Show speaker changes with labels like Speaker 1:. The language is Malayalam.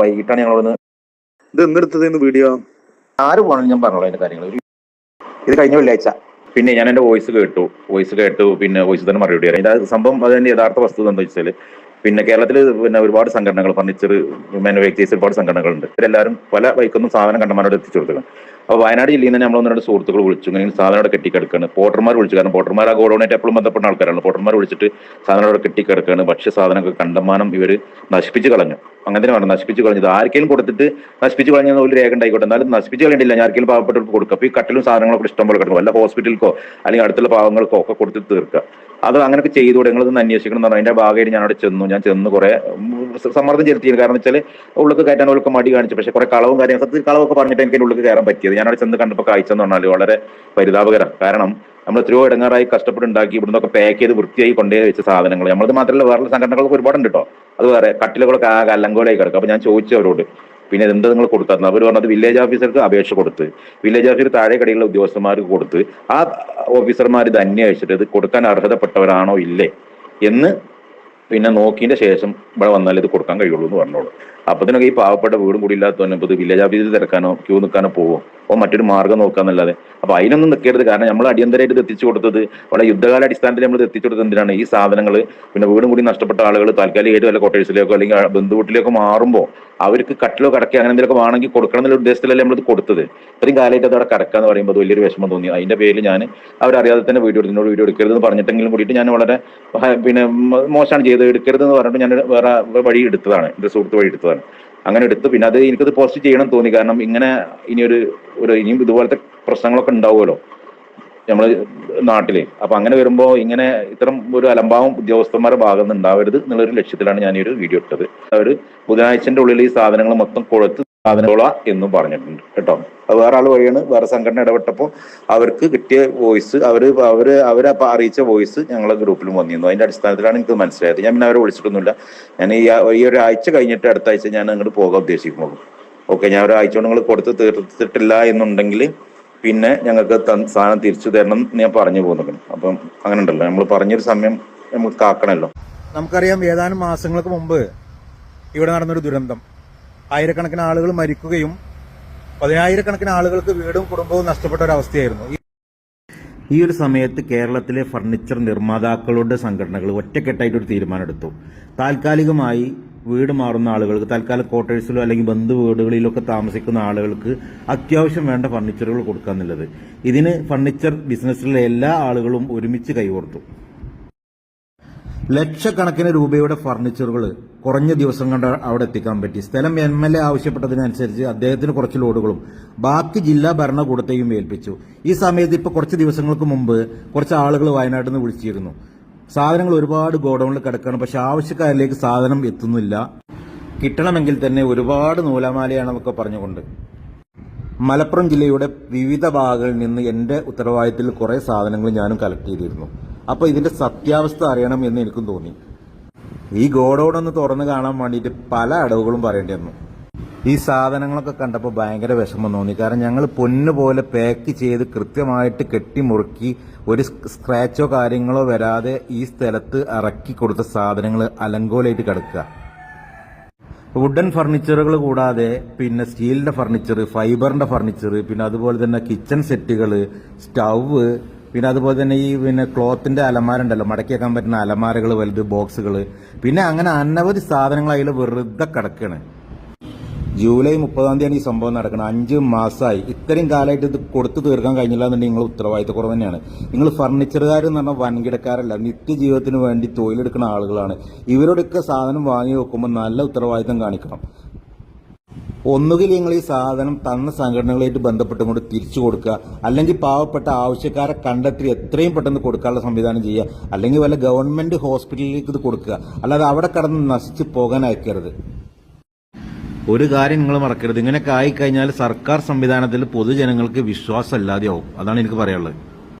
Speaker 1: വൈകിട്ടാണ് ഞങ്ങളോട്
Speaker 2: ഇത് എന്നെടുത്തത് വീഡിയോ
Speaker 1: ആര് പോകണം ഞാൻ പറഞ്ഞോളൂ അതിന്റെ കാര്യങ്ങൾ ഒരു- ഇത് കഴിഞ്ഞ വെള്ളിയാഴ്ച. പിന്നെ ഞാൻ എന്റെ വോയിസ് കേട്ടു. വോയിസ് കേട്ടു പിന്നെ വോയിസ് തന്നെ മറുപടി പറയാം ഇതിന്റെ സംഭവം അതിന്റെ യഥാർത്ഥ വസ്തുത എന്താ വെച്ചാൽ പിന്നെ കേരളത്തിൽ പിന്നെ ഒരുപാട് സംഘടനകൾ ഫർണിച്ചർ മാനുഫാക്ചേഴ്സ് ഒരുപാട് സംഘടനകളുണ്ട്. ഇവരെല്ലാവരും പല വൈക്കൊന്നും സാധനം കണ്ടമാരോട് എത്തിച്ചു കൊടുക്കണം അപ്പോൾ വയനാട് ജില്ലയിൽ നിന്ന് നമ്മൾ ഒന്ന് രണ്ട് സുഹൃത്തുക്കൾ വിളിച്ചു. ഇങ്ങനെ സാധനം അവിടെ കെട്ടിക്കിടക്കാണ്. പോട്ടർമാർ വിളിച്ചു. കാരണം പോട്ടർമാർ ആ ഗോഡൌണായിട്ട് എപ്പോഴും ബന്ധപ്പെട്ട ആൾക്കാരാണ്. പോട്ടർമാർ വിളിച്ചിട്ട് സാധനം അവിടെ കെട്ടിക്കിടക്കാണ്. ഭക്ഷ്യ സാധനമൊക്കെ കണ്ടമാനം ഇവർ നശിപ്പിച്ച് കളഞ്ഞു. അങ്ങനെ തന്നെ വേണം നശിപ്പിച്ച് കളഞ്ഞത് ആർക്കെങ്കിലും കൊടുത്തിട്ട് നശിപ്പിച്ച് കളഞ്ഞാൽ ഒരു രേഖ ഉണ്ടായിക്കോട്ടെ. എന്നാലും നശിപ്പിച്ച് കളഞ്ഞില്ല ഞാൻ ആർക്കെങ്കിലും പാവപ്പെട്ടവർക്ക് കൊടുക്കുക അപ്പോൾ ഈ കട്ടിലും സാധനങ്ങളൊക്കെ ഇഷ്ടം പോലെ കിടക്കും. വല്ല ഹോസ്പിറ്റലിക്കോ അല്ലെങ്കിൽ അടുത്തുള്ള പാവങ്ങൾക്കോ ഒക്കെ കൊടുത്ത് തീർക്കുക. അത് അങ്ങനെയൊക്കെ ചെയ്തുകൂടെ? നിങ്ങളൊന്ന് അന്വേഷിക്കണം എന്ന് പറഞ്ഞു. അതിന്റെ ഭാഗമായിട്ട് ഞാൻ അവിടെ ചെന്നു. ഞാൻ ചെന്ന് കുറെ സമ്മർദ്ദം ചെലുത്തിയിരുന്നു കാരണം വെച്ചാൽ ഉള്ളിൽ കയറ്റാൻ അവർക്ക് മടി കാണിച്ചു. പക്ഷെ കുറെ കളവും കാര്യം സത്യത്തിൽ കളവൊക്കെ പറഞ്ഞിട്ട് എനിക്ക് ഉള്ളിൽ കയറാൻ പറ്റിയത്. ഞാൻ അവിടെ ചെന്ന് കണ്ടപ്പോൾ കാഴ്ച എന്ന് പറഞ്ഞാൽ വളരെ പരിതാപകരം. കാരണം നമ്മൾ എത്രയോ ഇടങ്ങാറായി കഷ്ടപ്പെട്ടുണ്ടാക്കി ഇവിടുന്നൊക്കെ പാക്ക് ചെയ്ത് വൃത്തിയായി കൊണ്ടേ വെച്ച സാധനങ്ങൾ നമ്മളത് മാത്രമല്ല വേറെ സംഘടനകളൊക്കെ ഒരുപാടുണ്ട് കേട്ടോ അത് വേറെ കട്ടിലുകളൊക്കെ ആ അല്ലങ്കോലായി കിടക്കും. അപ്പൊ ഞാൻ ചോദിച്ചു അവരോട് പിന്നെ എന്ത് നിങ്ങൾ കൊടുത്തത് അവർ പറഞ്ഞത് വില്ലേജ് ഓഫീസർക്ക് അപേക്ഷ കൊടുത്ത് വില്ലേജ് ഓഫീസർ താഴെ കടയിലുള്ള ഉദ്യോഗസ്ഥന്മാർക്ക് കൊടുത്ത് ആ ഓഫീസർമാർ ഇത് അന്വേഷിച്ചിട്ട് ഇത് കൊടുക്കാൻ അർഹതപ്പെട്ടവരാണോ ഇല്ലേ എന്ന് പിന്നെ നോക്കിയതിന്റെ ശേഷം ഇവിടെ വന്നാൽ ഇത് കൊടുക്കാൻ കഴിയുള്ളൂ എന്ന് പറഞ്ഞോളൂ. അപ്പത്തിനൊക്കെ ഈ പാവപ്പെട്ട വീടും കൂടി ഇല്ലാത്തവനും ഇപ്പൊ വില്ലേജ് ഓഫീസിൽ തിരക്കാനോ ക്യൂ നിൽക്കാനോ പോവോ? ഓ മറ്റൊരു മാർഗം നോക്കാന്നല്ലാതെ. അപ്പൊ അതിനൊന്നും നിൽക്കരുത് കാരണം നമ്മൾ അടിയന്തരമായിട്ട് എത്തിച്ചു കൊടുത്തത് വളരെ യുദ്ധകാല അടിസ്ഥാനത്തിൽ നമ്മൾ എത്തിച്ചു കൊടുത്തത് എന്തിനാണ്? ഈ സാധനങ്ങൾ പിന്നെ വീടും കൂടി നഷ്ടപ്പെട്ട ആളുകൾ താൽക്കാലികമായിട്ട് വല്ല കോട്ടേഴ്സിലേക്കോ അല്ലെങ്കിൽ ബന്ധുവീട്ടിലേക്കോ മാറുമ്പോൾ അവർക്ക് കട്ടിലോ കടക്കോ അങ്ങനെ എന്തെങ്കിലുമൊക്കെ വേണമെങ്കിൽ കൊടുക്കണം എന്നുള്ള ഉദ്ദേശത്തിലല്ലേ നമ്മളിത് കൊടുത്തത്. ഇത്രയും കാലമായിട്ട് അത് അവിടെ കടക്കുക എന്ന് പറയുമ്പോൾ വലിയൊരു വിഷമം തോന്നി. അതിന്റെ പേരിൽ ഞാൻ അവരറിയാതെ തന്നെ വീഡിയോ എടുത്തിനോട് വീഡിയോ എടുക്കരുതെന്ന് പറഞ്ഞിട്ടെങ്കിലും കൂടിയിട്ട് ഞാൻ വളരെ പിന്നെ മോശമാണ് ചെയ്ത് എടുക്കരുതെന്ന് പറഞ്ഞിട്ട് ഞാൻ വേറെ വഴി എടുത്തതാണ്. എന്റെ സുഹൃത്ത് വഴി എടുത്തതാണ്. അങ്ങനെ എടുത്തു. പിന്നെ അത് എനിക്കത് പോസ്റ്റ് ചെയ്യണം തോന്നി. കാരണം ഇങ്ങനെ ഇനിയൊരു ഒരു ഇനിയും ഇതുപോലത്തെ പ്രശ്നങ്ങളൊക്കെ ഉണ്ടാവുമല്ലോ നമ്മൾ നാട്ടിൽ. അപ്പൊ അങ്ങനെ വരുമ്പോ ഇങ്ങനെ ഇത്തരം ഒരു അലംഭാവം ഉദ്യോഗസ്ഥന്മാരുടെ ഭാഗത്ത് ഉണ്ടാവരുത് എന്നുള്ളൊരു ലക്ഷ്യത്തിലാണ് ഞാൻ ഈ ഒരു വീഡിയോ ഇട്ടത്. അവർ ബുധനാഴ്ചന്റെ ഉള്ളിൽ ഈ സാധനങ്ങൾ മൊത്തം കൊളുത്ത് സാധനങ്ങള എന്നും പറഞ്ഞിട്ടുണ്ട് കേട്ടോ. അത് വേറെ ആൾ വഴിയാണ് വേറെ സംഘടന ഇടപെട്ടപ്പോൾ അവർക്ക് കിട്ടിയ വോയിസ് അവർ അവർ അവരെ അറിയിച്ച വോയിസ് ഞങ്ങളെ ഗ്രൂപ്പിലും വന്നിരുന്നു. അതിന്റെ അടിസ്ഥാനത്തിലാണ് എനിക്ക് മനസ്സിലായത്. ഞാൻ പിന്നെ അവരെ വിളിച്ചിട്ടൊന്നുമില്ല. ഞാൻ ഈ ഈ ഒരാഴ്ച കഴിഞ്ഞിട്ട് അടുത്ത ആഴ്ച ഞാൻ അങ്ങോട്ട് പോകാൻ ഉദ്ദേശിക്കുന്നുള്ളൂ ഓക്കെ ഞാൻ ഒരാഴ്ച കൊണ്ട് നിങ്ങൾ കൊടുത്ത് തീർത്തിട്ടില്ല എന്നുണ്ടെങ്കിൽ പിന്നെ ഞങ്ങൾക്ക് സാധനം തിരിച്ചു തരണം എന്ന് ഞാൻ പറഞ്ഞു പോകുന്നു അപ്പം അങ്ങനെ ഉണ്ടല്ലോ. നമ്മൾ പറഞ്ഞൊരു സമയം നമുക്ക് കാക്കണമല്ലോ
Speaker 2: നമുക്കറിയാം ഏതാനും മാസങ്ങൾക്ക് മുമ്പ് ഇവിടെ നടന്നൊരു ദുരന്തം. ആയിരക്കണക്കിന് ആളുകൾ മരിക്കുകയും പതിനായിരക്കണക്കിന് ആളുകൾക്ക് വീടും കുടുംബവും നഷ്ടപ്പെട്ട ഒരു അവസ്ഥയായിരുന്നു. ഈ
Speaker 3: ഈ ഒരു സമയത്ത് കേരളത്തിലെ ഫർണിച്ചർ നിർമ്മാതാക്കളുടെ സംഘടനകൾ ഒറ്റക്കെട്ടായിട്ട് ഒരു തീരുമാനമെടുത്തു. താൽക്കാലികമായി വീട് മാറുന്ന ആളുകൾക്ക് തൽക്കാലം ക്വാർട്ടേഴ്സിലോ അല്ലെങ്കിൽ ബന്ധു വീടുകളിലൊക്കെ താമസിക്കുന്ന ആളുകൾക്ക് അത്യാവശ്യം വേണ്ട ഫർണിച്ചറുകൾ കൊടുക്കാന്നുള്ളത്. ഇതിന് ഫർണിച്ചർ ബിസിനസ്സിലെ എല്ലാ ആളുകളും ഒരുമിച്ച് കൈകോർത്തു. ലക്ഷക്കണക്കിന് രൂപയുടെ ഫർണിച്ചറുകൾ കുറഞ്ഞ ദിവസം കൊണ്ട് അവിടെ എത്തിക്കാൻ പറ്റി. സ്ഥലം എം എൽ എ ആവശ്യപ്പെട്ടതിനനുസരിച്ച് അദ്ദേഹത്തിന് കുറച്ച് ലോഡുകളും ബാക്കി ജില്ലാ ഭരണകൂടത്തെയും ഏൽപ്പിച്ചു. ഈ സമയത്ത് ഇപ്പൊ കുറച്ച് ദിവസങ്ങൾക്ക് മുമ്പ് കുറച്ച് ആളുകൾ വയനാട്ടിൽ നിന്ന് വിളിച്ചിരുന്നു. സാധനങ്ങൾ ഒരുപാട് ഗോഡൌണിൽ കിടക്കുകയാണ്. പക്ഷെ ആവശ്യക്കാരിലേക്ക് സാധനം എത്തുന്നില്ല. കിട്ടണമെങ്കിൽ തന്നെ ഒരുപാട് നൂലാമാലയാണെന്നൊക്കെ പറഞ്ഞുകൊണ്ട് മലപ്പുറം ജില്ലയുടെ വിവിധ ഭാഗങ്ങളിൽ നിന്ന് എന്റെ ഉത്തരവാദിത്തത്തിൽ കുറേ സാധനങ്ങൾ ഞാനും കളക്ട് ചെയ്തിരുന്നു. അപ്പോൾ ഇതിന്റെ സത്യാവസ്ഥ അറിയണം എന്ന് എനിക്കും തോന്നി. ഈ ഗോഡൌൺ ഒന്ന് തുറന്ന് കാണാൻ വേണ്ടിയിട്ട് പല അടവുകളും പറയേണ്ടി വന്നു. ഈ സാധനങ്ങളൊക്കെ കണ്ടപ്പോൾ ഭയങ്കര വിഷമം തോന്നി. കാരണം ഞങ്ങൾ പൊന്നു പോലെ പാക്ക് ചെയ്ത് കൃത്യമായിട്ട് കെട്ടിമുറുക്കി ഒരു സ്ക്രാച്ചോ കാര്യങ്ങളോ വരാതെ ഈ സ്ഥലത്ത് ഇറക്കി കൊടുത്ത സാധനങ്ങൾ അലങ്കോലായിട്ട് കിടക്കുക. വുഡൻ ഫർണിച്ചറുകൾ കൂടാതെ പിന്നെ സ്റ്റീലിന്റെ ഫർണിച്ചർ ഫൈബറിന്റെ ഫർണിച്ചർ പിന്നെ അതുപോലെ തന്നെ കിച്ചൺ സെറ്റുകൾ സ്റ്റൗവ് പിന്നെ അതുപോലെ തന്നെ ഈ പിന്നെ ക്ലോത്തിന്റെ അലമാര ഉണ്ടല്ലോ മടക്കി വെക്കാൻ പറ്റുന്ന അലമാരകൾ വലുത് ബോക്സുകൾ പിന്നെ അങ്ങനെ അനവധി സാധനങ്ങൾ അതിൽ വെറുതെ കിടക്കുകയാണ് ജൂലൈ മുപ്പതാം തീയതിയാണ് ഈ സംഭവം നടക്കുന്നത്. അഞ്ച് മാസമായി ഇത്രയും കാലമായിട്ട് ഇത് കൊടുത്തു തീർക്കാൻ കഴിഞ്ഞില്ല എന്നുണ്ടെങ്കിൽ നിങ്ങൾ ഉത്തരവാദിത്തക്കുറവ് തന്നെയാണ്. നിങ്ങൾ ഫർണിച്ചറുകാർ എന്ന് പറഞ്ഞാൽ വൻകിടക്കാരല്ല. നിത്യജീവിതത്തിന് വേണ്ടി തൊഴിലെടുക്കുന്ന ആളുകളാണ്. ഇവരോടൊക്കെ സാധനം വാങ്ങി വെക്കുമ്പോൾ നല്ല ഉത്തരവാദിത്തം കാണിക്കണം. ഒന്നുകിൽ നിങ്ങൾ ഈ സാധനം തന്ന സംഘടനകളായിട്ട് ബന്ധപ്പെട്ടുകൊണ്ട് തിരിച്ചു കൊടുക്കുക. അല്ലെങ്കിൽ പാവപ്പെട്ട ആവശ്യക്കാരെ കണ്ടെത്തി എത്രയും പെട്ടെന്ന് കൊടുക്കാനുള്ള സംവിധാനം ചെയ്യുക. അല്ലെങ്കിൽ വല്ല ഗവൺമെന്റ് ഹോസ്പിറ്റലിലേക്ക് ഇത് കൊടുക്കുക. അല്ലാതെ അവിടെ കടന്ന് നശിച്ച് പോകാൻ അയക്കരുത്. ഒരു കാര്യം നിങ്ങൾ മറക്കരുത്. ഇങ്ങനെയൊക്കെ ആയിക്കഴിഞ്ഞാൽ സർക്കാർ സംവിധാനത്തിൽ പൊതുജനങ്ങൾക്ക് വിശ്വാസം ഇല്ലാതെയാവും അതാണ് എനിക്ക് പറയാനുള്ളത്.